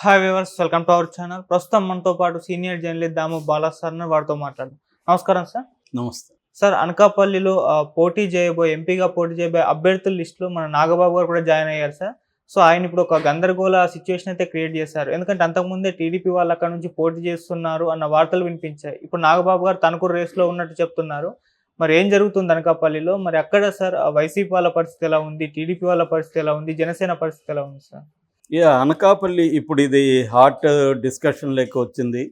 Hi viewers welcome to our channel ప్రస్తుతం మనతో పాటు senior journalist Damu Bala sir వారితో మాట్లాడదాం. నమస్కారం సార్ నమస్తే. సార్ అనకాపల్లిలో పోటీ చేయబోయే ఎంపీగా పోటీ చేయబోయే అభ్యర్థుల లిస్టులో మన నాగబాబు గారు కూడా జాయిన్ అయ్యారు సార్ సో ఆయన ఇప్పుడు ఒక గందరగోళ సిచ్యువేషన్ అయితే క్రియేట్ చేశారు. ఎందుకంటే అంతకుముందే టీడీపీ వాళ్ళు అక్కడ నుంచి పోటీ చేస్తున్నారు అన్న వార్తలు వినిపించాయి. ఇప్పుడు నాగబాబు గారు తనకు రేస్లో ఉన్నట్టు చెప్తున్నారు. మరి ఏం జరుగుతుంది అనకాపల్లిలో? మరి అక్కడ సార్ వైసీపీ వాళ్ళ పరిస్థితి ఎలా ఉంది? టీడీపీ వాళ్ళ పరిస్థితి ఎలా ఉంది? జనసేన పరిస్థితి ఎలా ఉంది సార్ యా అనకాపల్లి ఇప్పుడు ఇది హాట్ డిస్కషన్ లెక్క వచ్చింది.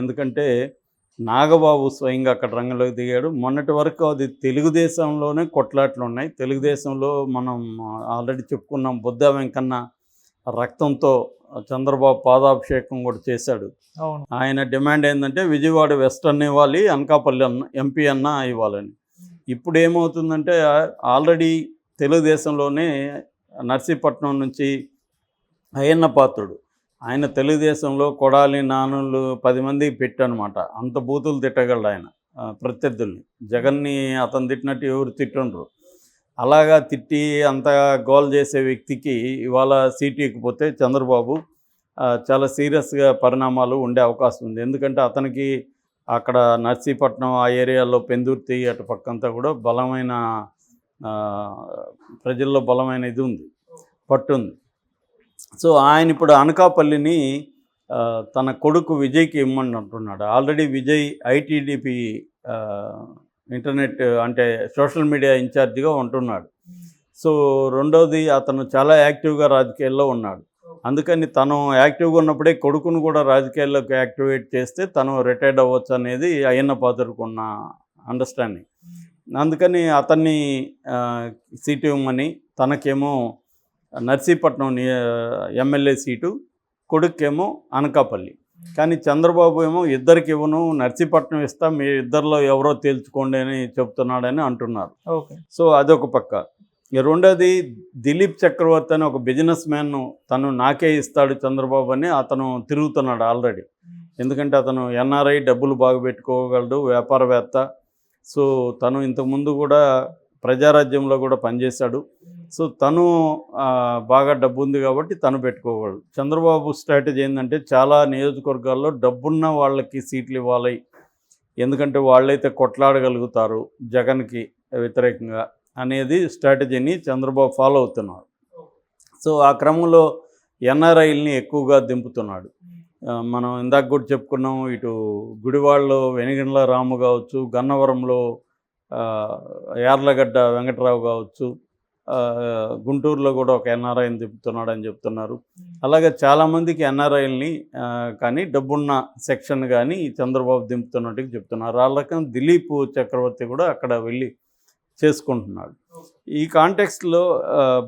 ఎందుకంటే నాగబాబు స్వయంగా అక్కడ రంగంలోకి దిగాడు. మొన్నటి వరకు అది తెలుగుదేశంలోనే కొట్లాట్లు ఉన్నాయి. తెలుగుదేశంలో మనం ఆల్రెడీ చెప్పుకున్నాం బుద్ధ వెంకన్న రక్తంతో చంద్రబాబు పాదాభిషేకం కూడా చేశాడు. ఆయన డిమాండ్ ఏంటంటే విజయవాడ వెస్టర్న్ ఇవ్వాలి అనకాపల్లి అన్న ఎంపీ అన్న ఇవ్వాలని. ఇప్పుడు ఏమవుతుందంటే ఆల్రెడీ తెలుగుదేశంలోనే నర్సీపట్నం నుంచి అయ్యన్న పాత్రుడు. ఆయన తెలుగుదేశంలో కొడాలి నానులు పది మంది పెట్టనమాట. అంత బూతులు తిట్టగలడు ఆయన ప్రత్యర్థుల్ని. జగన్ని అతను తిట్టినట్టు ఎవరు తిట్టుండ్రు. అలాగా తిట్టి అంత గోల్ చేసే వ్యక్తికి ఇవాళ సీటు ఎక్కిపోతే చంద్రబాబు చాలా సీరియస్గా పరిణామాలు ఉండే అవకాశం ఉంది. ఎందుకంటే అతనికి అక్కడ నర్సీపట్నం ఆ ఏరియాలో పెందుర్తి అటు పక్కంతా కూడా బలమైన ప్రజల్లో బలమైన ఇది ఉంది పట్టు ఉంది. సో ఆయన ఇప్పుడు అనకాపల్లిని తన కొడుకు విజయ్కి ఇమ్మని అంటున్నాడు. ఆల్రెడీ విజయ్ ఐటీడీపీ ఇంటర్నెట్ అంటే సోషల్ మీడియా ఇన్ఛార్జిగా ఉంటున్నాడు. సో రెండోది అతను చాలా యాక్టివ్గా రాజకీయాల్లో ఉన్నాడు. అందుకని తను యాక్టివ్గా ఉన్నప్పుడే కొడుకును కూడా రాజకీయాల్లోకి యాక్టివేట్ చేస్తే తను రిటైర్డ్ అవ్వచ్చు అనేది అయ్యన్న పాత్రకు ఉన్న అండర్స్టాండింగ్ అందుకని అతన్ని సీటు ఇవ్వమని తనకేమో నర్సీపట్నం ఎమ్మెల్యే సీటు కొడుకేమో అనకాపల్లి. కానీ చంద్రబాబు ఏమో ఇద్దరికి ఇవ్వను నర్సీపట్నం ఇస్తా మీ ఇద్దరిలో ఎవరో తేల్చుకోండి అని చెప్తున్నాడని అంటున్నారు. ఓకే. సో అదొక పక్క. రెండోది దిలీప్ చక్రవర్తి అని ఒక బిజినెస్ మ్యాన్ తను నాకే ఇస్తాడు చంద్రబాబు అని అతను తిరుగుతున్నాడు ఆల్రెడీ. ఎందుకంటే అతను ఎన్ఆర్ఐ డబ్బులు బాగా పెట్టుకోగలడు వ్యాపారవేత్త. సో తను ఇంతకుముందు కూడా ప్రజారాజ్యంలో కూడా పనిచేశాడు. సో తను బాగా డబ్బు ఉంది కాబట్టి తను పెట్టుకోగలడు చంద్రబాబు స్ట్రాటజీ ఏంటంటే చాలా నియోజకవర్గాల్లో డబ్బున్న వాళ్ళకి సీట్లు ఇవ్వాలి. ఎందుకంటే వాళ్ళైతే కొట్లాడగలుగుతారు జగన్కి వ్యతిరేకంగా అనేది స్ట్రాటజీని చంద్రబాబు ఫాలో అవుతున్నాడు. సో ఆ క్రమంలో ఎన్ఆర్ఐల్ని ఎక్కువగా దింపుతున్నాడు. మనం ఇందాక కూడా చెప్పుకున్నాం ఇటు గుడివాళ్ళలో వెనిగండ్ల రాము కావచ్చు గన్నవరంలో యార్లగడ్డ వెంకటరావు కావచ్చు గుంటూరులో కూడా ఒక ఎన్ఆర్ఐని దింపుతున్నాడు అని చెప్తున్నారు. అలాగే చాలామందికి ఎన్ఆర్ఐల్ని కానీ డబ్బున్న సెక్షన్ కానీ చంద్రబాబు దింపుతున్నట్టుగా చెప్తున్నారు. ఆ రకం దిలీప్ చక్రవర్తి కూడా అక్కడ వెళ్ళి చేసుకుంటున్నాడు. ఈ కాంటెక్స్ట్లో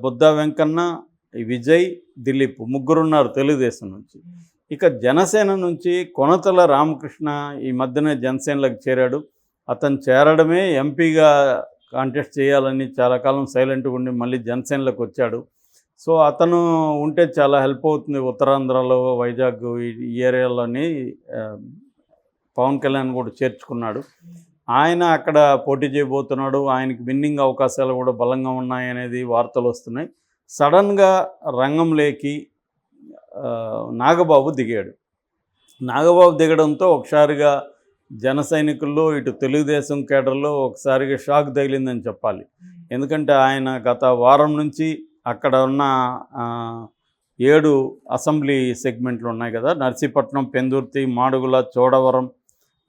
బుద్ధ వెంకన్న విజయ్ దిలీప్ ముగ్గురున్నారు తెలుగుదేశం నుంచి. ఇక జనసేన నుంచి కొనతల రామకృష్ణ ఈ మధ్యన జనసేనలోకి చేరాడు. అతను చేరడమే ఎంపీగా కాంటెస్ట్ చేయాలని చాలా కాలం సైలెంట్గా ఉండి మళ్ళీ జనసేనలోకి వచ్చాడు. సో అతను ఉంటే చాలా హెల్ప్ అవుతుంది ఉత్తరాంధ్రలో వైజాగ్ ఈ ఏరియాలోని పవన్ కళ్యాణ్ కూడా చేర్చుకున్నాడు. ఆయన అక్కడ పోటీ చేయబోతున్నాడు. ఆయనకి విన్నింగ్ అవకాశాలు కూడా బలంగా ఉన్నాయనేది వార్తలు వస్తున్నాయి. సడన్గా రంగంలోకి నాగబాబు దిగాడు. నాగబాబు దిగడంతో ఒకసారిగా జన సైనికుల్లో ఇటు తెలుగుదేశం కేడర్లో ఒకసారిగా షాక్ తగిలిందని చెప్పాలి. ఎందుకంటే ఆయన గత వారం నుంచి అక్కడ ఉన్న ఏడు అసెంబ్లీ సెగ్మెంట్లు ఉన్నాయి కదా. నర్సీపట్నం పెందుర్తి మాడుగుల చోడవరం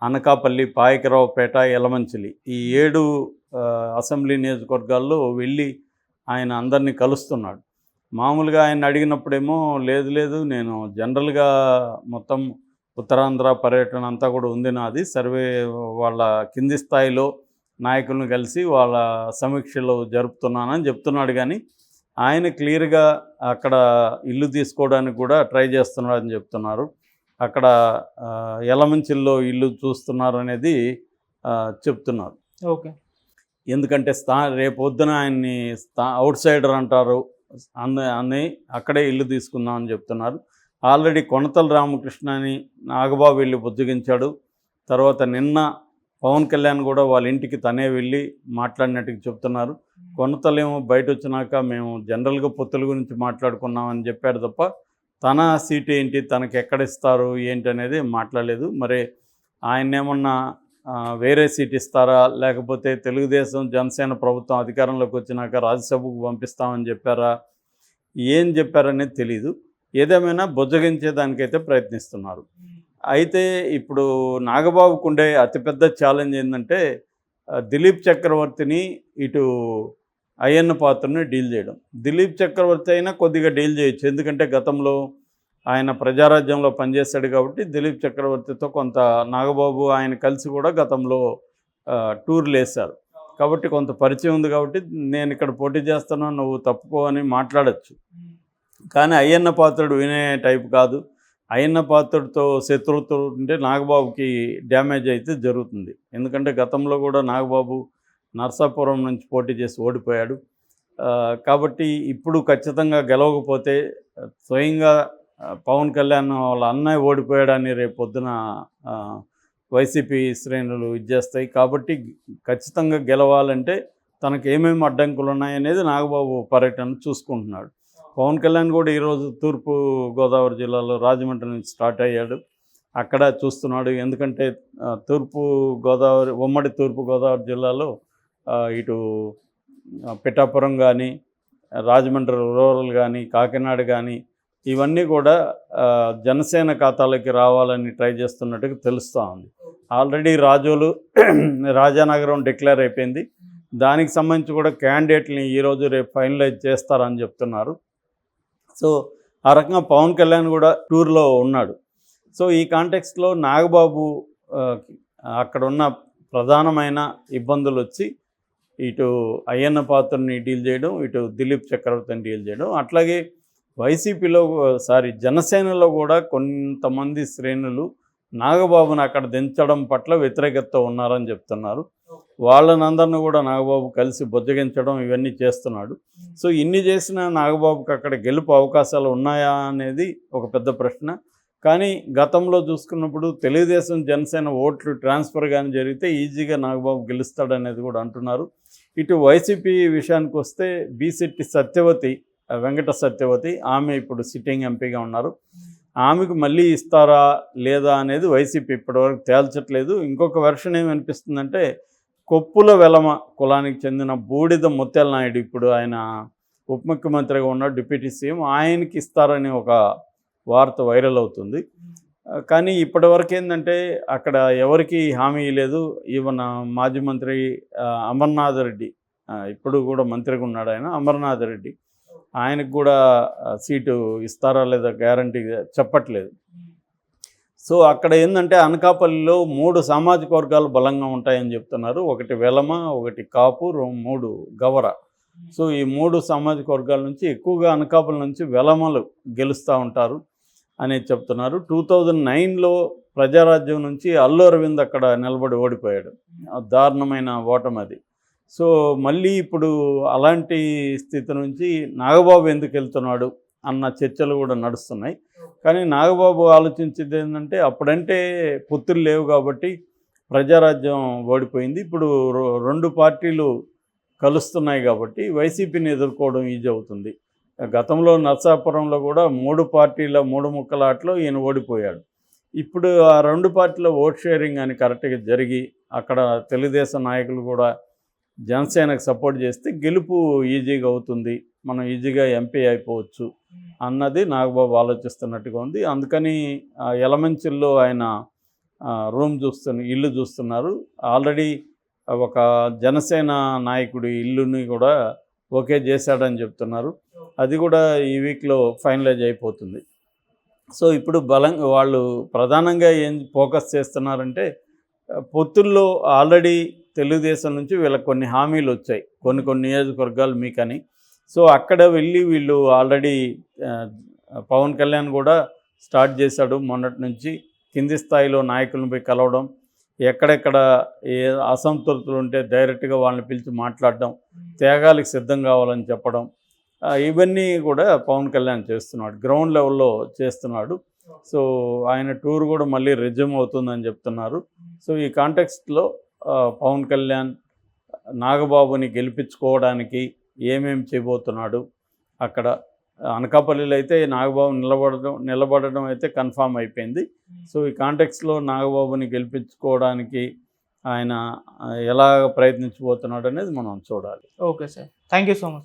అనకాపల్లి పాయకరావుపేట ఎలమంచిలి ఈ ఏడు అసెంబ్లీ నియోజకవర్గాల్లో వెళ్ళి ఆయన అందరినీ కలుస్తున్నాడు. మామూలుగా ఆయన అడిగినప్పుడేమో లేదు లేదు నేను జనరల్గా మొత్తం ఉత్తరాంధ్ర పర్యటన అంతా కూడా ఉంది నాది. సర్వే వాళ్ళ కింది స్థాయిలో నాయకులను కలిసి వాళ్ళ సమీక్షలు జరుపుతున్నానని చెప్తున్నాడు కానీ ఆయన క్లియర్గా అక్కడ ఇల్లు తీసుకోవడానికి కూడా ట్రై చేస్తున్నాడని చెప్తున్నారు. అక్కడ ఆ, యలమంచిల్లో ఇల్లు చూస్తున్నారు అనేది చెప్తున్నారు. ఓకే. ఎందుకంటే స్థా రేపు పొద్దున ఆయన్ని స్థా అవుట్ సైడర్ అంటారు. అంద అని అక్కడే ఇల్లు తీసుకుందాం అని చెప్తున్నారు. ఆల్రెడీ కొనతల రామకృష్ణని నాగబాబు వెళ్ళి బుజ్జగించాడు. తర్వాత నిన్న పవన్ కళ్యాణ్ కూడా వాళ్ళ ఇంటికి తనే వెళ్ళి మాట్లాడినట్టుగా చెప్తున్నారు. కొనతలేమో బయట వచ్చినాక మేము జనరల్గా పొత్తుల గురించి మాట్లాడుకున్నామని చెప్పాడు తప్ప తన సీట్ ఏంటి తనకు ఎక్కడ ఇస్తారు ఏంటి అనేది మాట్లాడలేదు. మరి ఆయన ఏమన్నా వేరే సీట్ ఇస్తారా? లేకపోతే తెలుగుదేశం జనసేన ప్రభుత్వం అధికారంలోకి వచ్చినాక రాజ్యసభకు పంపిస్తామని చెప్పారా? ఏం చెప్పారనేది తెలీదు. ఏదేమైనా బుజ్జగించేదానికైతే ప్రయత్నిస్తున్నారు. అయితే ఇప్పుడు నాగబాబుకు ఉండే అతిపెద్ద ఛాలెంజ్ ఏంటంటే దిలీప్ చక్రవర్తిని ఇటు అయ్యన్న పాత్రని డీల్ చేయడం. దిలీప్ చక్రవర్తి అయినా కొద్దిగా డీల్ చేయొచ్చు. ఎందుకంటే గతంలో ఆయన ప్రజారాజ్యంలో పనిచేశాడు కాబట్టి దిలీప్ చక్రవర్తితో కొంత నాగబాబు ఆయన కలిసి కూడా గతంలో టూర్లు వేశారు. కాబట్టి కొంత పరిచయం ఉంది కాబట్టి నేను ఇక్కడ పోటీ చేస్తాను నువ్వు తప్పుకో అని మాట్లాడచ్చు. కానీ అయ్యన్న పాత్రుడు వినే టైప్ కాదు. అయ్యన్న పాత్రుడితో శత్రుత్వం ఉంటే నాగబాబుకి డ్యామేజ్ అయితే జరుగుతుంది. ఎందుకంటే గతంలో కూడా నాగబాబు నర్సాపురం నుంచి పోటీ చేసి ఓడిపోయాడు. కాబట్టి ఇప్పుడు ఖచ్చితంగా గెలవకపోతే స్వయంగా పవన్ కళ్యాణ్ వాళ్ళ అన్నయ్య ఓడిపోయాడని రేపు పొద్దున వైసీపీ శ్రేణులు ఇచ్చేస్తాయి కాబట్టి ఖచ్చితంగా గెలవాలంటే తనకు ఏమేమి అడ్డంకులు ఉన్నాయనేది నాగబాబు పర్యటన చూసుకుంటున్నాడు. పవన్ కళ్యాణ్ కూడా ఈరోజు తూర్పు గోదావరి జిల్లాలో రాజమండ్రి నుంచి స్టార్ట్ అయ్యాడు. అక్కడ చూస్తున్నాడు. ఎందుకంటే తూర్పు గోదావరి ఉమ్మడి తూర్పు గోదావరి జిల్లాలో ఇటు పిఠాపురం కానీ రాజమండ్రి రూరల్ కానీ కాకినాడ కానీ ఇవన్నీ కూడా జనసేన ఖాతాలోకి రావాలని ట్రై చేస్తున్నట్టుగా తెలుస్తూ ఉంది. ఆల్రెడీ రాజోలు రాజానగరం డిక్లేర్ అయిపోయింది. దానికి సంబంధించి కూడా క్యాండిడేట్ని ఈరోజు రేపు ఫైనలైజ్ చేస్తారని చెప్తున్నారు. సో ఆ రకంగా పవన్ కళ్యాణ్ కూడా టూర్లో ఉన్నాడు. సో ఈ కాంటెక్స్ట్లో నాగబాబు అక్కడ ఉన్న ప్రధానమైన ఇబ్బందులు వచ్చి ఇటు అయ్యన్న పాత్రని డీల్ చేయడం ఇటు దిలీప్ చక్రవర్తిని డీల్ చేయడం అట్లాగే వైసీపీలో సారీ జనసేనలో కూడా కొంతమంది శ్రేణులు నాగబాబుని అక్కడ దించడం పట్ల వ్యతిరేకత ఉన్నారని చెప్తున్నారు. వాళ్ళనందరిని కూడా నాగబాబు కలిసి బుజ్జగించడం ఇవన్నీ చేస్తున్నాడు. సో ఇన్ని చేసిన నాగబాబుకి అక్కడ గెలుపు అవకాశాలు ఉన్నాయా అనేది ఒక పెద్ద ప్రశ్న. కానీ గతంలో చూసుకున్నప్పుడు తెలుగుదేశం జనసేన ఓట్లు ట్రాన్స్ఫర్ కానీ జరిగితే ఈజీగా నాగబాబు గెలుస్తాడనేది కూడా అంటున్నారు. ఇటు వైసీపీ విషయానికి వస్తే బీసెట్టి సత్యవతి వెంకట సత్యవతి ఆమె ఇప్పుడు సిట్టింగ్ ఎంపీగా ఉన్నారు. ఆమెకు మళ్ళీ ఇస్తారా లేదా అనేది వైసీపీ ఇప్పటివరకు తేల్చట్లేదు. ఇంకొక వెర్షన్ ఏమనిపిస్తుందంటే కొప్పుల వెలమ కులానికి చెందిన బూడిద ముత్యాల నాయుడు ఇప్పుడు ఆయన ఉప ముఖ్యమంత్రిగా ఉన్న డిప్యూటీ సీఎం. ఆయనకి ఇస్తారని ఒక వార్త వైరల్ అవుతుంది. కానీ ఇప్పటివరకు ఏంటంటే అక్కడ ఎవరికి హామీ లేదు. ఈవెన్ మాజీ మంత్రి అమర్నాథ్ రెడ్డి ఇప్పుడు కూడా మంత్రిగా ఉన్నాడు ఆయన అమర్నాథ్ రెడ్డి. ఆయనకు కూడా సీటు ఇస్తారా లేదా గ్యారంటీ చెప్పట్లేదు. సో అక్కడ ఏంటంటే అనకాపల్లిలో మూడు సామాజిక వర్గాలు బలంగా ఉంటాయని చెప్తున్నారు. ఒకటి వెలమ ఒకటి కాపు రో- మూడు గవర. సో ఈ మూడు సామాజిక వర్గాల నుంచి ఎక్కువగా అనకాపల్లి నుంచి వెలమలు గెలుస్తూ ఉంటారు అనేది చెప్తున్నారు. టూ థౌజండ్ నైన్లో ప్రజారాజ్యం నుంచి అల్లు అరవింద్ అక్కడ నిలబడి ఓడిపోయాడు. దారుణమైన ఓటమి అది. సో మళ్ళీ ఇప్పుడు అలాంటి స్థితి నుంచి నాగబాబు ఎందుకు వెళ్తున్నాడు? అన్న చర్చలు కూడా నడుస్తున్నాయి. కానీ నాగబాబు ఆలోచించేది ఏంటంటే అప్పుడంటే పొత్తులు లేవు కాబట్టి ప్రజారాజ్యం ఓడిపోయింది. ఇప్పుడు రెండు పార్టీలు కలుస్తున్నాయి కాబట్టి వైసీపీని ఎదుర్కోవడం ఈజీ అవుతుంది. గతంలో నర్సాపురంలో కూడా మూడు పార్టీల మూడు ముక్కలాట్లో ఈయన ఓడిపోయాడు. ఇప్పుడు ఆ రెండు పార్టీల ఓట్ షేరింగ్ అని కరెక్ట్గా జరిగి అక్కడ తెలుగుదేశం నాయకులు కూడా జనసేనకు సపోర్ట్ చేస్తే గెలుపు ఈజీగా అవుతుంది. మనం ఈజీగా ఎంపీ అయిపోవచ్చు. అన్నది నాగబాబు ఆలోచిస్తున్నట్టుగా ఉంది. అందుకని ఆ, ఎలమంచిల్లో ఆయన రూమ్ చూస్తున్న ఇల్లు చూస్తున్నారు. ఆల్రెడీ ఒక జనసేన నాయకుడి ఇల్లుని కూడా ఓకే చేశాడని చెప్తున్నారు. అది కూడా ఈ వీక్లో ఫైనలైజ్ అయిపోతుంది. సో ఇప్పుడు బలం వాళ్ళు ప్రధానంగా ఏం ఫోకస్ చేస్తున్నారంటే పొత్తుల్లో ఆల్రెడీ తెలుగుదేశం నుంచి వీళ్ళకి కొన్ని హామీలు వచ్చాయి. కొన్ని కొన్ని నియోజకవర్గాలు మీకని. సో అక్కడ వెళ్ళి వీళ్ళు ఆల్రెడీ పవన్ కళ్యాణ్ కూడా స్టార్ట్ చేశాడు మొన్నటి నుంచి. కింది స్థాయిలో నాయకులను పోయి కలవడం ఎక్కడెక్కడ ఏ అసంతృప్తులు ఉంటే డైరెక్ట్గా వాళ్ళని పిలిచి మాట్లాడడం త్యాగాలకు సిద్ధం కావాలని చెప్పడం ఇవన్నీ కూడా పవన్ కళ్యాణ్ చేస్తున్నాడు గ్రౌండ్ లెవెల్లో చేస్తున్నాడు. సో ఆయన టూర్ కూడా మళ్ళీ రెజ్యూమ్ అవుతుందని చెప్తున్నారు. సో ఈ కాంటెక్స్ట్లో పవన్ కళ్యాణ్ నాగబాబుని గెలిపించుకోవడానికి ఏమేం చేయబోతున్నాడు. అక్కడ అనకాపల్లిలో అయితే నాగబాబు నిలబడడం నిలబడడం అయితే కన్ఫామ్ అయిపోయింది. సో ఈ కాంటెక్స్లో నాగబాబుని గెలిపించుకోవడానికి ఆయన ఎలా ప్రయత్నించబోతున్నాడు అనేది మనం చూడాలి. Okay sir. Thank you so much.